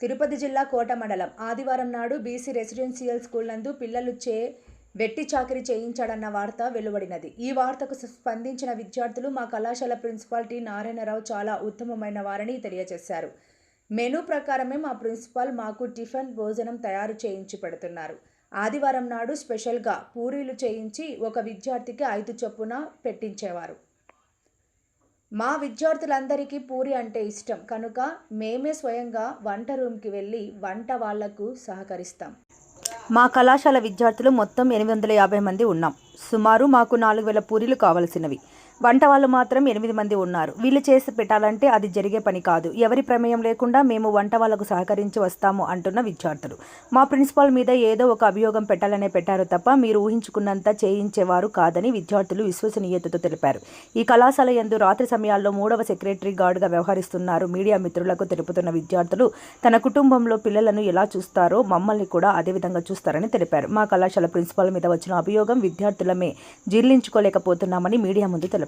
తిరుపతి జిల్లా కోట మండలం. ఆదివారం నాడు బీసీ రెసిడెన్షియల్ స్కూల్ నందు పిల్లలు చే వెట్టి చాకిరీ చేయించాడన్న వార్త వెలువడినది. ఈ వార్తకు స్పందించిన విద్యార్థులు మా కళాశాల ప్రిన్సిపాల్ టి నారాయణరావు చాలా ఉత్తమమైన వారని తెలియజేశారు. మెనూ ప్రకారమే మా ప్రిన్సిపాల్ మాకు టిఫిన్ భోజనం తయారు చేయించి పెడుతున్నారు. ఆదివారం నాడు స్పెషల్గా పూరీలు చేయించి ఒక విద్యార్థికి ఐదు చొప్పున పెట్టించేవారు. మా విద్యార్థులందరికీ పూరి అంటే ఇష్టం. కనుక మేమే స్వయంగా వంట రూమ్కి వెళ్ళి వంట వాళ్ళకు సహకరిస్తాం. మా కళాశాల విద్యార్థులు మొత్తం ఎనిమిది వందల యాభై మంది ఉన్నాం. సుమారు మాకు నాలుగు వేల పూరీలు కావలసినవి. వంట వాళ్ళు మాత్రం ఎనిమిది మంది ఉన్నారు. వీళ్ళు చేసి పెట్టాలంటే అది జరిగే పని కాదు. ఎవరి ప్రమేయం లేకుండా మేము వంట వాళ్ళకు సహకరించి వస్తాము అంటున్న విద్యార్థులు. మా ప్రిన్సిపాల్ మీద ఏదో ఒక అభియోగం పెట్టాలనే పెట్టారు తప్ప మీరు ఊహించుకున్నంత చేయించేవారు కాదని విద్యార్థులు విశ్వసనీయతతో తెలిపారు. ఈ కళాశాల యందు రాత్రి సమయాల్లో మూడవ సెక్రటరీ గార్డుగా వ్యవహరిస్తున్నారు మీడియా మిత్రులకు తెలుపుతున్న విద్యార్థులు. తన కుటుంబంలో పిల్లలను ఎలా చూస్తారో మమ్మల్ని కూడా అదే విధంగా చూస్తారని తెలిపారు. మా కళాశాల ప్రిన్సిపాల్ మీద వచ్చిన అభియోగం విద్యార్థులమే జీర్ణించుకోలేకపోతున్నామని మీడియా ముందు తెలిపారు.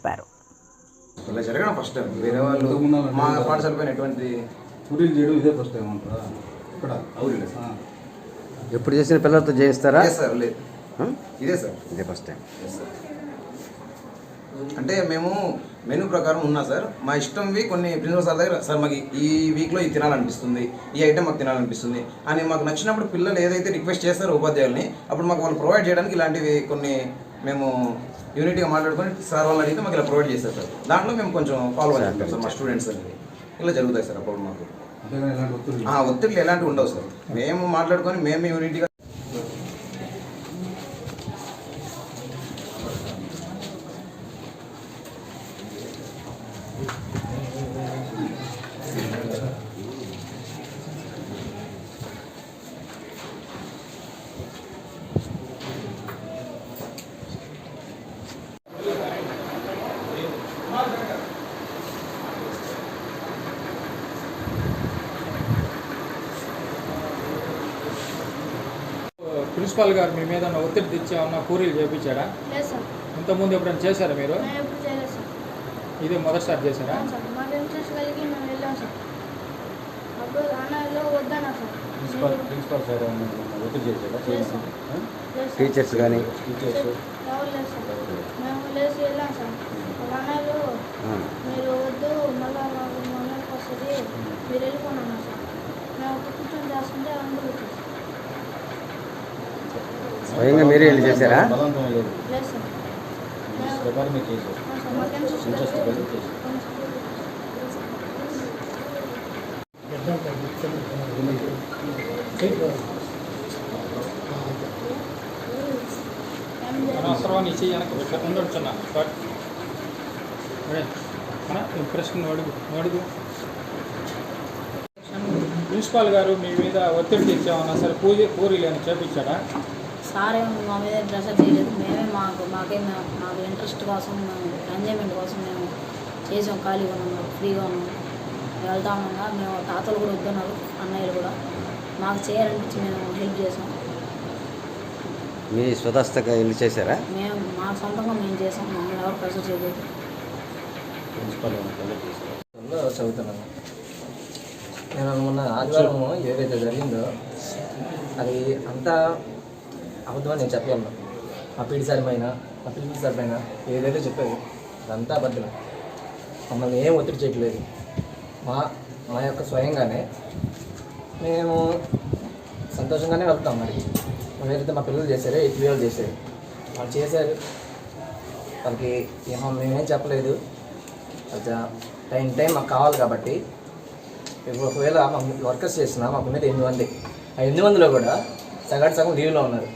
ఇలా జరగడం ఫస్ట్ టైం వేరే వాళ్ళు మా పాఠశాల పైన ఎటువంటి పూరీలు చేయడం ఇదే ఫస్ట్ టైం అంటారా? ఇక్కడ? అవును ఆ. ఎప్పుడు చేసిన పిల్లలతో చేయిస్తారా? సార్ లేదు? ఇదే సార్ ఇదే ఫస్ట్ టైం Yes, sir. అంటే మేము మెనూ ప్రకారం ఉన్నా సార్ మా ఇష్టంవి కొన్ని ప్రిన్సిపల్ సార్ దగ్గర సార్ మాకు ఈ వీక్లో ఇది తినాలనిపిస్తుంది ఈ ఐటెం మాకు తినాలనిపిస్తుంది అని మాకు నచ్చినప్పుడు పిల్లలు ఏదైతే రిక్వెస్ట్ చేస్తారో ఉపాధ్యాయుల్ని అప్పుడు మాకు వాళ్ళు ప్రొవైడ్ చేయడానికి ఇలాంటివి కొన్ని మేము యూనిట్గా మాట్లాడుకొని సార్ వాళ్ళని అడిగితే మాకు ఇలా ప్రొవైడ్ చేస్తారు సార్. దాంట్లో మేము కొంచెం ఫాలో అవుతాం సార్ మా స్టూడెంట్స్ అనేది. ఇలా జరుగుతాయి సార్ అప్పుడు మాకు. ఒత్తిడి ఎలాంటివి ఉండవు సార్. మేము మాట్లాడుకొని మేము యూనిట్గా ప్రిన్సిపాల్ గారు మీ మీద ఉన్న ఒత్తిడి తెచ్చి ఏమన్నా పూరీలు చేయించాడా ఇంతకుముందు ఎప్పుడైనా చేశారా మీరు? ఇదే మొదటిసారి చేశారా? ప్రిన్సిపల్ ప్రిన్సిపల్ సార్ ఒత్తిడి చేశారా? టీచర్స్ కానీ టీచర్స్ ఎవరు లేదు సార్ మేము లేచి వెళ్ళాం సార్ ఒక అన్నయ్యలు మీరు వద్దు మళ్ళా మాకు మొన్నకి వస్తుంది మీరు వెళ్ళిపోండి అన్నారు సార్ మేము ఒక కూర్చొని చేస్తుంటే అందరూ వచ్చారు స్వయంగా మీరే వెళ్ళి చేశారా బలవంతం లేదు లేదు సార్ మేము ప్రకారం మీరు చేశారు అవును సార్ మాకు ఇంట్రెస్ట్ ఇంట్రెస్ట్ కలిగి కలిగి చేశారు అవును సార్. ఏం పెళ్ళి చేశారా? నీ ఇచ్చి వెనక పెట్ట ఉండొచ్చున్నా స్టార్ట్ ఇంప్రెషన్ అడుగు అడుగు ప్రిన్సిపాల్ గారు మీ మీద ఒత్తిడి తెచ్చామన్నా సరే పూజ పూరీలు అని చేపించాడా సార్ ఏం మా మీద ప్రెషర్ చేయలేదు. మేమే మాకు మాకేం మాకు ఇంట్రెస్ట్ కోసం మేము ఎంజాయ్మెంట్ కోసం మేము చేసాం ఖాళీగా ఉన్నాము ఫ్రీగా ఉన్నాము మేము వెళ్తా ఉన్నాగా మేము తాతలు కూడా వద్దన్నారు అన్నయ్యలు కూడా. మాకు చేయాలనిపించి మేము హెల్ప్ చేసాం. మీ స్వతస్థగా వెళ్ళి చేశారా? మేము మా సొంతంగా మేము చేసాం మమ్మల్ని ఎవరు ప్రెషర్ చేయలేదు. ప్రిన్సిపల్ చదువుతున్నాను. నేను మొన్న ఆదివారం ఏదైతే జరిగిందో అది అంతా అబద్ధమని నేను చెప్పగలను మా పీడి సార్ పైన మా పిల్లల సార్ పైన ఏదైతే చెప్పేది అదంతా అబద్ధం మమ్మల్ని ఏం ఒత్తిడి చేయట్లేదు. మా మా యొక్క స్వయంగానే మేము సంతోషంగానే వెళ్తాం మరి. ఏదైతే మా పిల్లలు చేశారో ఈ పిల్లలు చేశారు. వాళ్ళు చేశారు. వాళ్ళకి ఏమో మేమేం చెప్పలేదు. అది టైం టైం మాకు కావాలి కాబట్టి ఇప్పుడు ఒకవేళ మా వర్కర్స్ చేసిన మాకు ఉన్నది ఎనిమిది మంది. ఆ ఎనిమిది మందిలో కూడా సగటు సగం లీవ్లో ఉన్నారు.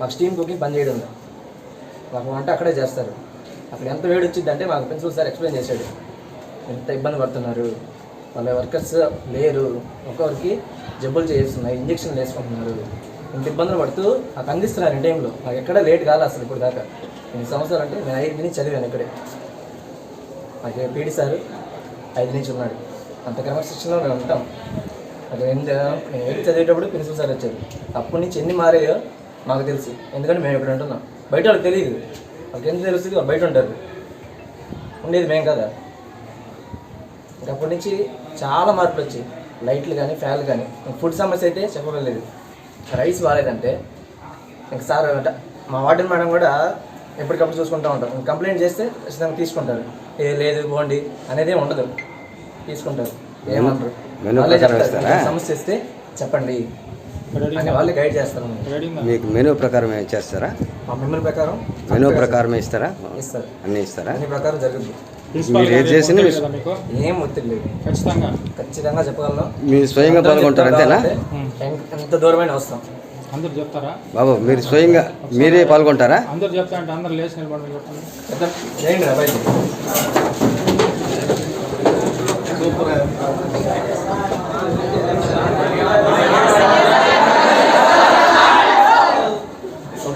మాకు స్టీమ్ కుకింగ్ పని చేయడం ఉంది. మాకు వంట అక్కడే చేస్తారు. అక్కడ ఎంత వేడి వచ్చిందంటే మాకు ప్రిన్సిపల్ సార్ ఎక్స్ప్లెయిన్ చేశాడు. ఎంత ఇబ్బంది పడుతున్నారు? వాళ్ళ వర్కర్స్ లేరు. ఒక్కొక్కరికి జబ్బులు చేస్తున్నాయి ఇంజక్షన్లు వేసుకుంటున్నారు. ఇంత ఇబ్బందులు పడుతూ నాకు అందిస్తున్నారు ఈ టైంలో. నాకు ఎక్కడ లేట్ కాదు అసలు ఇప్పుడు దాకా. ఎన్ని సంవత్సరాలు అంటే నేను ఐదు నుంచి చదివాను ఇక్కడే. నాకు పీడి సార్ ఐదు నుంచి ఉన్నాడు. అంత క్రమశిక్షణలో మేము ఉంటాం. అది ఎంత నేను ఎయిత్ చదివేటప్పుడు ప్రిన్సిపల్ సార్ వచ్చారు. అప్పటి నుంచి ఎన్ని మారాయో మాకు తెలుసు. ఎందుకంటే మేము ఇక్కడ ఉంటున్నాం. బయట వాళ్ళకి తెలియదు వాళ్ళకి ఎంత తెలుస్తుంది? వాళ్ళు బయట ఉంటారు. ఉండేది మేము కదా. అప్పటి నుంచి చాలా మార్పులు వచ్చాయి. లైట్లు కానీ ఫ్యాన్లు కానీ. ఫుడ్ సమస్య అయితే చెప్పలేదు రైస్ బాగాలేదంటే ఇంక సార్ మా వార్డెన్ మేడం కూడా ఎప్పటికప్పుడు చూసుకుంటూ ఉంటాం కంప్లైంట్ చేస్తే ఖచ్చితంగా తీసుకుంటారు. ఏ లేదు పోండి అనేది ఉండదు. తీసుకుంటారు. ఏమంటారు? సమస్య ఇస్తే చెప్పండి. అని వాళ్ళే గైడ్ చేస్తారు మీకు మెనూ ప్రకారం ఏం చేస్తారా? మా మెమరీ ప్రకారం మెనూ ప్రకారమే ఇస్తారా? ఇస్తారు. అన్నీ ఇస్తారా? అన్ని ప్రకారం జరుగుతుంది మీరు ఏది మీకు? ఏం ఒత్తిడి లేదు. ఖచ్చితంగా. ఖచ్చితంగా చెప్పగలను. మీరు స్వయంగా పాల్గొంటారు అంతేనా? ఎంత- దూరమైన వస్తాం. అందరు చెప్తారా? బాబు మీరు స్వయంగా మీరే పాల్గొంటారా? అందరు చెప్తా అంటే అందరు లేచి నిలబడి చెప్పండి.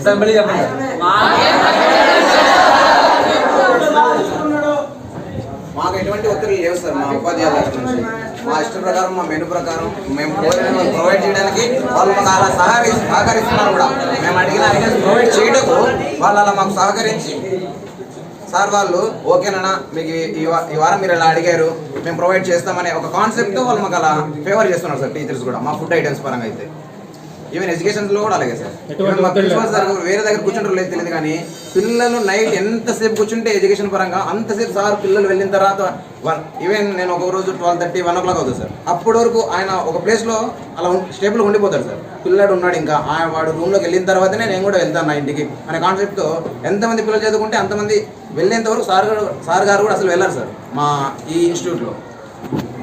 చెప్పండి. మాకు ఎటువంటి ఒత్తిడి లేవు సార్ మా ఉపాధ్యాయుల నుంచి. మా ఇష్ట ప్రకారం మా మెను ప్రకారం మేము కోరిన ప్రొవైడ్ చేయడానికి వాళ్ళు మాకు అలా సహకరి సహకరిస్తున్నారు కూడా. మేము అడిగిన ఐటమ్స్ ప్రొవైడ్ చేయటకు వాళ్ళు అలా మాకు సహకరించి సార్ వాళ్ళు ఓకేనా మీకు ఈ- ఈ వారం మీరు ఇలా అడిగారు మేము ప్రొవైడ్ చేస్తామనే ఒక కాన్సెప్ట్ వాళ్ళు మాకు అలా ఫేవర్ చేస్తున్నారు సార్ టీచర్స్ కూడా మా ఫుడ్ ఐటమ్స్ పరంగా అయితే. ఈవెన్ ఎడ్యుకేషన్లో కూడా అలాగే సార్ మా. ప్రిన్సిపల్ సార్ వేరే దగ్గర కూర్చుంటారో లేదు తెలియదు కానీ పిల్లలు నైట్ ఎంతసేపు కూర్చుంటే ఎడ్యుకేషన్ పరంగా అంతసేపు సార్ పిల్లలు వెళ్ళిన తర్వాత వన్ ఈవెన్ నేను ఒక రోజు twelve thirty one o'clock అవుతుంది సార్ అప్పటి వరకు ఆయన ఒక ప్లేస్లో అలా స్టేబుల్ ఉండిపోతాడు సార్ పిల్లాడు ఉన్నాడు ఇంకా. ఆయన వాడు రూమ్లోకి వెళ్ళిన తర్వాతనే నేను కూడా వెళ్తాను నా ఇంటికి అనే కాన్సెప్ట్తో ఎంతమంది పిల్లలు చదువుకుంటే అంతమంది వెళ్ళేంత వరకు సార్ గారు సార్ గారు కూడా అసలు వెళ్ళారు సార్ మా ఈ ఇన్స్టిట్యూట్లో.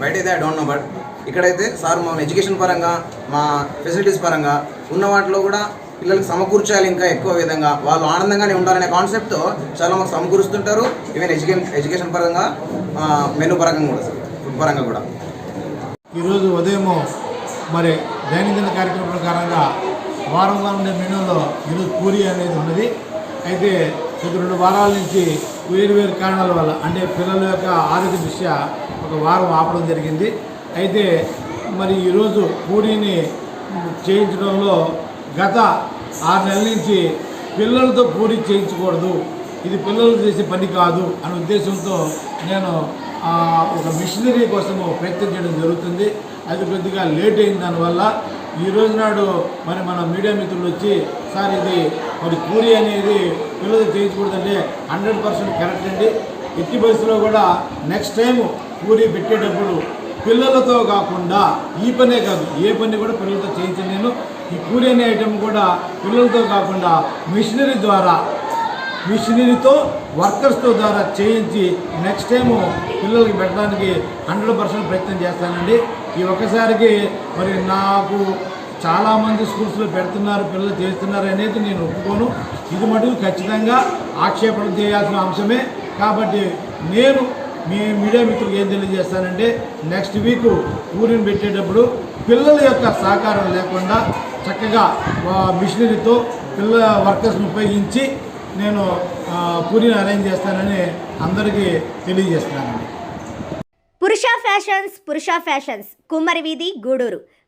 బయట అయితే ఐ డోంట్ నో బట్ ఇక్కడైతే సార్ మా ఎడ్యుకేషన్ పరంగా మా ఫెసిలిటీస్ పరంగా ఉన్న వాటిలో కూడా పిల్లలకి సమకూర్చాలి ఇంకా ఎక్కువ విధంగా. వాళ్ళు ఆనందంగానే ఉండాలనే కాన్సెప్ట్తో చాలా మాకు సమకూరుస్తుంటారు. ఈవెన్ ఎడ్యుకేషన్ ఎడ్యుకేషన్ పరంగా మెను పరంగా కూడా సార్. ఫుడ్ పరంగా కూడా. ఈరోజు ఉదయం మరి దైనందిన కార్యక్రమం ప్రకారంగా వారంగా ఉండే మెనూలో ఈరోజు పూరి అనేది ఉన్నది. అయితే గత రెండు వారాల నుంచి వేరు వేరు కారణాల వల్ల అంటే పిల్లల యొక్క ఆరోగ్య దృష్ట్యా ఒక వారం ఆపడం జరిగింది. అయితే మరి ఈరోజు పూరీని చేయించడంలో గత ఆరు నెలల నుంచి పిల్లలతో పూరి చేయించకూడదు. ఇది పిల్లలు చేసే పని కాదు అనే ఉద్దేశంతో నేను ఒక మిషనరీ కోసము ప్రయత్నం చేయడం జరుగుతుంది. అది కొద్దిగా లేట్ అయిన దానివల్ల ఈ రోజు నాడు మరి మన మీడియా మిత్రులు వచ్చి సార్ ఇది మరి పూరి అనేది పిల్లలు చేయించకూడదంటే హండ్రెడ్ పర్సెంట్ కరెక్ట్ అండి. ఎట్టి బస్సులో కూడా నెక్స్ట్ టైం పూరి పెట్టేటప్పుడు పిల్లలతో కాకుండా ఈ పనే కాదు ఏ పని కూడా పిల్లలతో చేయించను నేను. ఈ కూలి అనే ఐటెం కూడా పిల్లలతో కాకుండా మిషనరీ ద్వారా మిషనరీతో వర్కర్స్తో ద్వారా చేయించి నెక్స్ట్ టైము పిల్లలకి పెట్టడానికి హండ్రెడ్ పర్సెంట్ ప్రయత్నం చేస్తానండి. ఈ ఒక్కసారికి మరి నాకు చాలామంది స్కూల్స్లో పెడుతున్నారు పిల్లలు చేస్తున్నారు అనేది నేను ఒప్పుకోను. ఇది మటుకు ఖచ్చితంగా ఆక్షేపణ చేయాల్సిన అంశమే. కాబట్టి నేను మీ మీడియా మిత్రులకు ఏం తెలియజేస్తానంటే నెక్స్ట్ వీక్ ఊరిని పెట్టేటప్పుడు పిల్లల యొక్క సహకారం లేకుండా చక్కగా మిషనరీతో పిల్ల వర్కర్స్ని ఉపయోగించి నేను పూరిని అరేంజ్ చేస్తానని అందరికీ తెలియజేస్తున్నానండి. పురుష ఫ్యాషన్స్ పురుష ఫ్యాషన్స్ కుమ్మరి వీధి గూడూరు.